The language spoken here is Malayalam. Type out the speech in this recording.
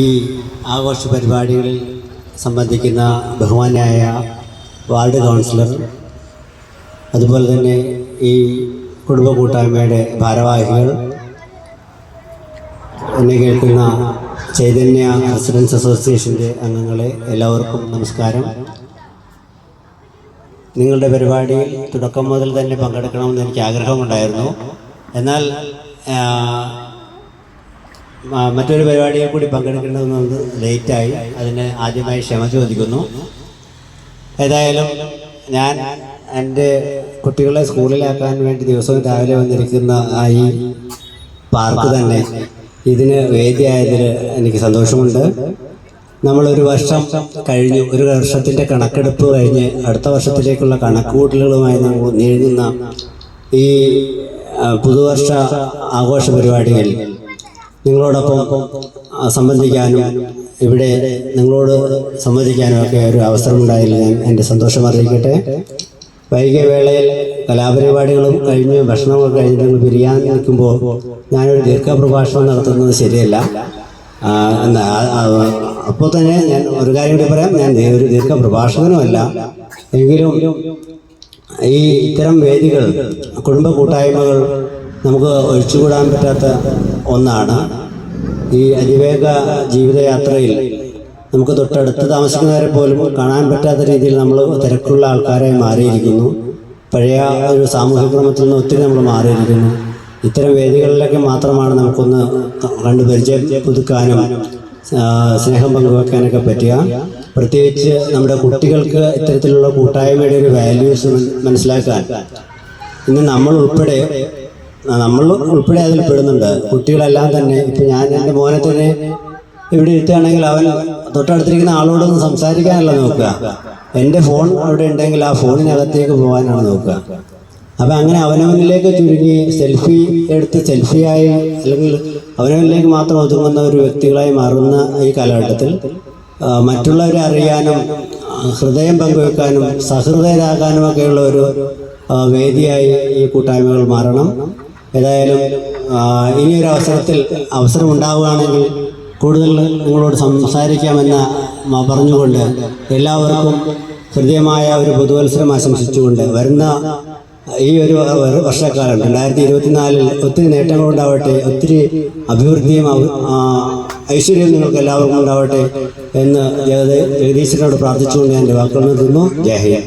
ഈ ആഘോഷ പരിപാടികളിൽ സംബന്ധിക്കുന്ന ബഹുമാനായ വാർഡ് കൗൺസിലർ അതുപോലെ തന്നെ ഈ കുടുംബ കൂട്ടായ്മയുടെ ഭാരവാഹികൾ എന്നെ കേൾക്കുന്ന ചൈതന്യ റെസിഡൻസ് അസോസിയേഷന്റെ അംഗങ്ങളെ എല്ലാവർക്കും നമസ്കാരം. നിങ്ങളുടെ പരിപാടിയിൽ തുടക്കം മുതൽ തന്നെ പങ്കെടുക്കണമെന്ന് എനിക്ക് ആഗ്രഹമുണ്ടായിരുന്നു. എന്നാൽ മറ്റൊരു പരിപാടിയിൽ കൂടി പങ്കെടുക്കേണ്ടതെന്നത് ലേറ്റായി അതിന് ആദ്യമായി ക്ഷമ ചോദിക്കുന്നു. ഏതായാലും ഞാൻ എന്റെ കുട്ടികളെ സ്കൂളിലാക്കാൻ വേണ്ടി ദിവസവും രാവിലെ വന്നിരിക്കുന്ന ആ ഈ പാർക്ക് തന്നെ ഇതിന് വേദിയായതിൽ എനിക്ക് സന്തോഷമുണ്ട്. നമ്മളൊരു വർഷം കഴിഞ്ഞു ഒരു വർഷത്തിന്റെ കണക്കെടുപ്പ് കഴിഞ്ഞ് അടുത്ത വർഷത്തിലേക്കുള്ള കണക്കുകൂട്ടലുകളുമായി നമ്മൾ നീങ്ങുന്ന ഈ പുതുവർഷ ആഘോഷ പരിപാടികളിൽ നിങ്ങളോടൊപ്പം സംബന്ധിക്കാനും ഇവിടെ നിങ്ങളോട് സംവദിക്കാനും ഒക്കെ ഒരു അവസരമുണ്ടായില്ല ഞാൻ എന്റെ സന്തോഷം അറിയിക്കട്ടെ. വൈകിയ വേളയിൽ കലാപരിപാടികളും കഴിഞ്ഞ് ഭക്ഷണമൊക്കെ കഴിഞ്ഞിട്ട് നിങ്ങൾ പിരിയാൻ നിൽക്കുമ്പോൾ ഞാനൊരു ദീർഘപ്രഭാഷണം നടത്തുന്നത് ശരിയല്ല. എന്നാ, അപ്പോൾ തന്നെ ഞാൻ ഒരു കാര്യം കൂടി പറയാം. ഞാൻ ഒരു ദീർഘപ്രഭാഷകനുമല്ല. എങ്കിലും ഈ ഇത്തരം വേദികൾ കുടുംബ കൂട്ടായ്മകൾ നമുക്ക് ഒഴിച്ചുകൂടാൻ പറ്റാത്ത ഒന്നാണ് ഈ അതിവേഗ ജീവിതയാത്രയിൽ നമുക്ക് തൊട്ടടുത്ത് താമസിക്കുന്നവരെ പോലും കാണാൻ പറ്റാത്ത രീതിയിൽ നമ്മൾ തിരക്കുള്ള ആൾക്കാരായി മാറിയിരിക്കുന്നു. പഴയ ഒരു സാമൂഹ്യ ക്രമത്തിൽ നിന്ന് ഒത്തിരി നമ്മൾ മാറിയിരിക്കുന്നു. ഇത്തരം വേദികളിലൊക്കെ മാത്രമാണ് നമുക്കൊന്ന് കണ്ട് പരിചയം പുതുക്കാനും സ്നേഹം പങ്കുവെക്കാനൊക്കെ പറ്റുക. പ്രത്യേകിച്ച് നമ്മുടെ കുട്ടികൾക്ക് ഇത്തരത്തിലുള്ള കൂട്ടായ്മയുടെ ഒരു വാല്യൂസ് മനസ്സിലാക്കാൻ ഇന്ന് നമ്മൾ ഉൾപ്പെടെ നമ്മൾ ഉൾപ്പെടെ അതിൽ പെടുന്നുണ്ട്. കുട്ടികളെല്ലാം തന്നെ ഇപ്പം ഞാൻ എന്റെ മോനെ തന്നെ ഇവിടെ ഇരുത്തുകയാണെങ്കിൽ അവൻ തൊട്ടടുത്തിരിക്കുന്ന ആളോടൊന്ന് സംസാരിക്കാനല്ല നോക്കുക. എന്റെ ഫോൺ അവിടെ ഉണ്ടെങ്കിൽ ആ ഫോണിനകത്തേക്ക് പോകാനാണ് നോക്കുക. അപ്പം അങ്ങനെ അവനവനിലേക്ക് ചുരുങ്ങി സെൽഫി എടുത്ത് സെൽഫിയായി അല്ലെങ്കിൽ അവനവനിലേക്ക് മാത്രം ഒതുങ്ങുന്ന ഒരു വ്യക്തികളായി മാറുന്ന ഈ കാലഘട്ടത്തിൽ മറ്റുള്ളവരെ അറിയാനും ഹൃദയം പങ്കുവെക്കാനും സഹൃദയരാകാനും ഒക്കെയുള്ള ഒരു വേദിയായി ഈ കൂട്ടായ്മകൾ മാറണം. ഏതായാലും ഇനി ഇനിയൊരു അവസരത്തിൽ അവസരം ഉണ്ടാവുകയാണെങ്കിൽ കൂടുതൽ നിങ്ങളോട് സംസാരിക്കാമെന്ന് പറഞ്ഞുകൊണ്ട് എല്ലാവർക്കും ഹൃദ്യമായ ഒരു പുതുവത്സരം ആശംസിച്ചുകൊണ്ട് വരുന്ന ഈ ഒരു വർഷക്കാലം രണ്ടായിരത്തി ഇരുപത്തിനാലിൽ ഒത്തിരി നേട്ടങ്ങളുണ്ടാവട്ടെ ഒത്തിരി അഭിവൃദ്ധിയും ഐശ്വര്യം നിങ്ങൾക്ക് എല്ലാവർക്കും ഉണ്ടാവട്ടെ എന്ന് ജഗദീശ്വരനോട് പ്രാർത്ഥിച്ചുകൊണ്ട് എന്റെ വാക്കുകൾ നിർത്തുന്നു. ജയ